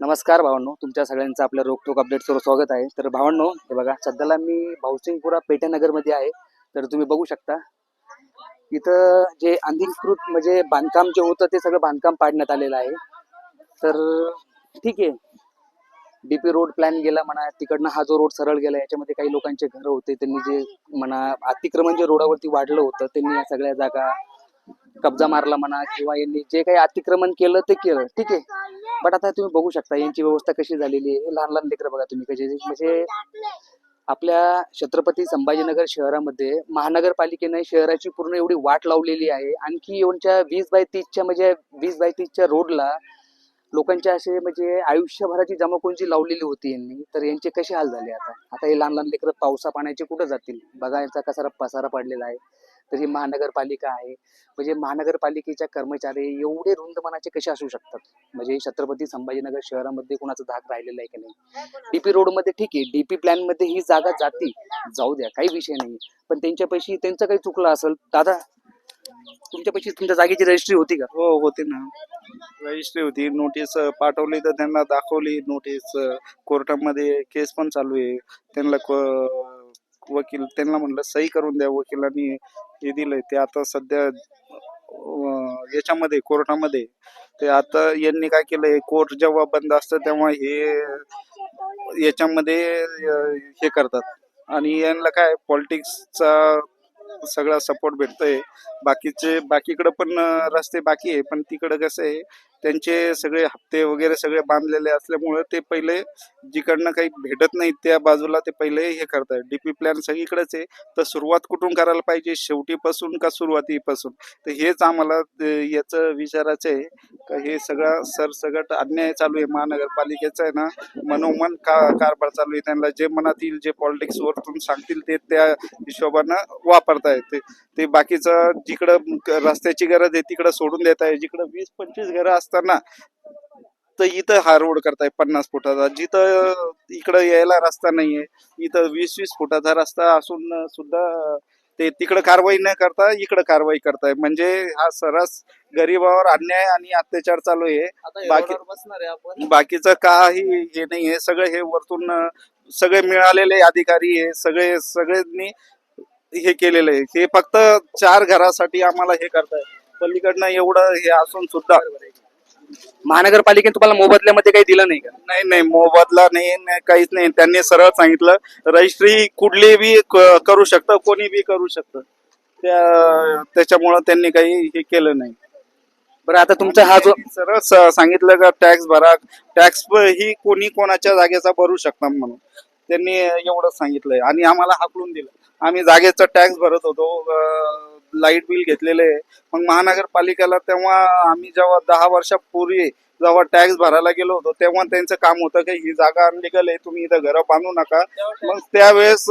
नमस्कार भावांनो तुमच्या सगळ्यांचं आपल्या रोकटोक अपडेट्सवर स्वागत आहे. तर भावांनो हे बघा सध्याला मी भाऊसिंगपुरा पेठेनगरमध्ये आहे. तर तुम्ही बघू शकता इथं जे अनधिकृत म्हणजे बांधकाम जे होतं ते सगळं बांधकाम पाडण्यात आलेलं आहे. तर ठीक आहे डीपी रोड प्लॅन गेला म्हणा तिकडनं हा जो रोड सरळ गेला याच्यामध्ये काही लोकांचे घरं होते त्यांनी जे म्हणा अतिक्रमण जे रोडावरती वाढलं होतं त्यांनी या सगळ्या जागा कब्जा मारला म्हणा किंवा यांनी जे काही अतिक्रमण केलं ते केलं. ठीक आहे. बट आता तुम्ही बघू शकता यांची व्यवस्था कशी झालेली आहे. लहान लहान लेकरं बघा तुम्ही कशी म्हणजे आपल्या छत्रपती संभाजीनगर शहरामध्ये महानगरपालिकेने शहराची पूर्ण एवढी वाट लावलेली आहे. आणखी एवढच्या वीस बाय तीसच्या म्हणजे वीस बाय तीसच्या रोडला लोकांच्या असे म्हणजे आयुष्यभराची जमाकोंची लावलेली होती यांनी. तर यांचे कसे हाल झाले आता? आता हे लहान लहान लेकरं पावसा पाण्याचे कुठं जातील? बघा यांचा कसा पसारा पडलेला आहे. तर ही महानगरपालिका आहे. म्हणजे महानगरपालिकेच्या कर्मचारी एवढे रुंद मनाचे कसे असू शकतात? म्हणजे छत्रपती संभाजीनगर शहरामध्ये कोणाचा धाक राहिलेला आहे की नाही? डीपी रोडमध्ये ठीक आहे. डीपी प्लॅनमध्ये ही जागा जाते. जाऊ द्या काही विषय नाही. पण त्यांच्या पैशी त्यांचं काही चुकलं असेल दादा तुमच्या तुमच्यापाशी तुमच्या जागेची रजिस्ट्री होती का? हो होती ना. रजिस्ट्री होती. नोटीस पाठवली तर त्यांना दाखवली. नोटीस कोर्टामध्ये केस पण चालू आहे. त्यांना वकील त्यांना म्हणलं सही करून द्या वकिलांनी हे दिलंय. ते आता सध्या याच्यामध्ये कोर्टामध्ये. ते आता यांनी काय केलंय कोर्ट जेव्हा बंद असतं तेव्हा हे याच्यामध्ये हे करतात. आणि यांना काय पॉलिटिक्सचा सगळा सपोर्ट भेटतोय. बाकीचे बाकीकडे पण रस्ते बाकी आहे पण तिकडं कसं आहे त्यांचे सगळे हप्ते वगैरे सगळे बांधलेले असल्यामुळे ते पहिले जिकडनं काही भेटत नाही त्या बाजूला ते पहिले हे करतात. डीपी प्लॅन सगळीकडेच आहे. तर सुरुवात कुठून करायला पाहिजे? शेवटीपासून का सुरुवातीपासून? तर हेच आम्हाला याचं विचारायचं आहे. का हे सगळं सरसगट अन्याय चालू आहे. महानगरपालिकेचा आहे ना. मनोमन का कारभार चालू आहे? त्यांना जे मनात येईल जे पॉलिटिक्स वरतून सांगतील ते त्या हिशोबानं वापरतायत ते ते बाकीचं जिकडं रस्त्याची गरज आहे तिकडं सोडून देत आहे जिकडं वीस पंचवीस घरं असताना तर इथं हा रोड करताय पन्नास फुटाचा. जिथं इकडं यायला रस्ता नाहीये इथं वीस वीस फुटाचा रस्ता असून सुद्धा ते तिकडं कारवाई न करता इकडं कारवाई करताय. म्हणजे हा सरस गरीबावर अन्याय आणि अत्याचार चालू आहे. बाकी- बाकीचं काही हे नाही आहे सगळं हे वरतून सगळे मिळालेले अधिकारी आहे. सगळे सगळ्यांनी हे केलेलं आहे. हे फक्त चार घरासाठी आम्हाला हे करताय. पलीकडनं एवढं हे असून सुद्धा. महानगरपालिकेने तुम्हाला मोबदल्यामध्ये काही दिलं नाही का? नाही नाही मोबदला नाही नाही, काहीच नाही. त्यांनी सरळ सांगितलं रजिस्ट्री कुठली बी क- करू शकतं कोणी बी करू शकतं. त्या त्याच्यामुळं त्यांनी काही हे केलं नाही. बरं आता तुमचा हा जो सरळ स- सांगितलं का टॅक्स भरा टॅक्स ही कोणी कोणाच्या जागेचा भरू शकता म्हणून. त्यांनी एवढं सांगितलंय. आणि आम्हाला हाकलून दिलं. आम्ही जागेचा टॅक्स भरत होतो लाइट बिल घेतलेले आहे. मग महानगरपालिकेला तेव्हा आम्ही जेव्हा दहा वर्षापूर्वी जेव्हा टॅक्स भरायला गेलो होतो तेव्हा त्यांचं काम होतं की ही जागा अनलिगल आहे तुम्ही इथं घरं बांधू नका मग त्यावेळेस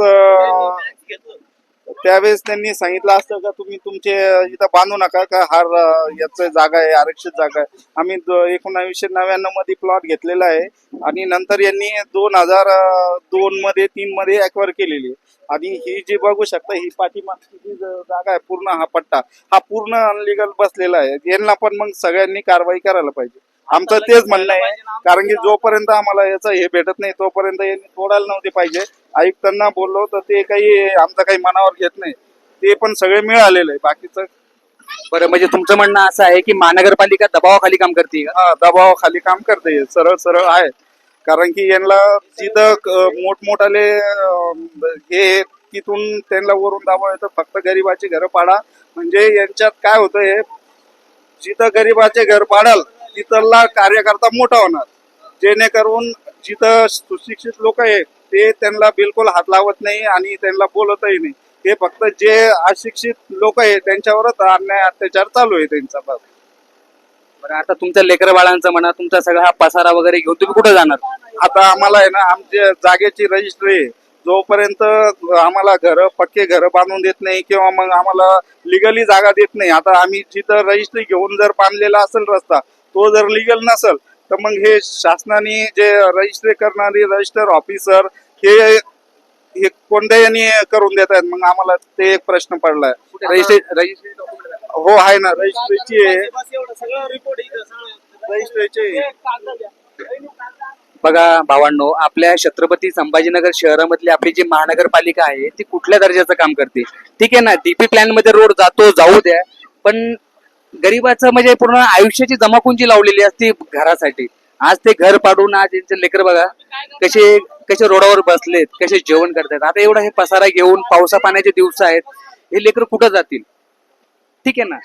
त्यावेळेस त्यांनी सांगितलं असतं का तुम्ही तुमचे इथं बांधू नका का हार याच जागा आहे आरक्षित जागा आहे. आम्ही एकोणावीसशे नव्याण्णवमध्ये प्लॉट घेतलेला आहे आणि नंतर यांनी दोन हजार दोन मध्ये तीन मध्ये अक्वायर केलेली आहे. आणि ही जी बघू शकता ही पाठीमागची जी जागा आहे पूर्ण हा पट्टा हा पूर्ण अनलिगल बसलेला आहे. यांना पण मग सगळ्यांनी कारवाई करायला पाहिजे. आमचं तेच म्हणणं आहे. कारण की जोपर्यंत आम्हाला याचं हे भेटत नाही तोपर्यंत यांनी तोडायला नव्हते पाहिजे. आयुक्तांना बोललो तर ते काही आमचं काही मनावर घेत नाही. ते पण सगळे मिळालेले आहे. बाकीचं बरं म्हणजे तुमचं म्हणणं असं आहे की महानगरपालिका दबावाखाली काम करते का? हा दबावाखाली काम करते. सरळ सरळ आहे. कारण की यांना तिथं मोठमोठाले हे तिथून त्यांना वरून दबाव येतं. फक्त गरीबाची घरं पाडा. म्हणजे यांच्यात काय होतं हे? जिथं गरीबाचे घर पाडाल तिथला कार्यकर्ता मोठा होणार. जेणेकरून जिथं सुशिक्षित लोक आहेत ते त्यांना बिलकुल हात लावत नाही आणि त्यांना बोलतही नाही. हे फक्त जे अशिक्षित लोक आहेत त्यांच्यावरच अन्याय अत्याचार चालू आहे त्यांचा. बस. बरं आता तुमच्या लेकर बाळांचं म्हणा तुमचा सगळा हा पसारा वगैरे घेऊन तुम्ही कुठे जाणार? आता आम्हाला आहे ना आमच्या जागेची रजिस्ट्री आहे. जोपर्यंत आम्हाला घर पक्के घर बांधून देत नाही किंवा मग आम्हाला लिगली जागा देत नाही आता आम्ही जिथं रजिस्ट्री घेऊन जर बांधलेला असेल रस्ता तो जर लिगल नसेल तर मग हे शासनाने जे रजिस्ट्री करणारी रजिस्टर ऑफिसर हे हे कोणत्या यांनी करून देत आहेत? मग आम्हाला ते एक प्रश्न पडलाय. रजिस्ट्री रजिस्ट्री हो. आहे ना. रजिस्ट्रीची. बघा भावांनो आपल्या छत्रपती संभाजीनगर शहरामधली आपली जी महानगरपालिका आहे ती कुठल्या दर्जाचं काम करते? ठीक आहे ना डीपी प्लॅनमध्ये रोड जातो जाऊ द्या पण गरीबाचं म्हणजे पूर्ण आयुष्याची जमाकुंजी लावलेली असते घरासाठी. आज ते घर पाडून आज यांचे लेकर बघा कसे कसे रोडावर बसलेत कसे जेवण करतात आता एवढा हे पसारा घेऊन पावसा पाण्याचे दिवस आहेत हे लेकर कुठं जातील? ठीक आहे ना?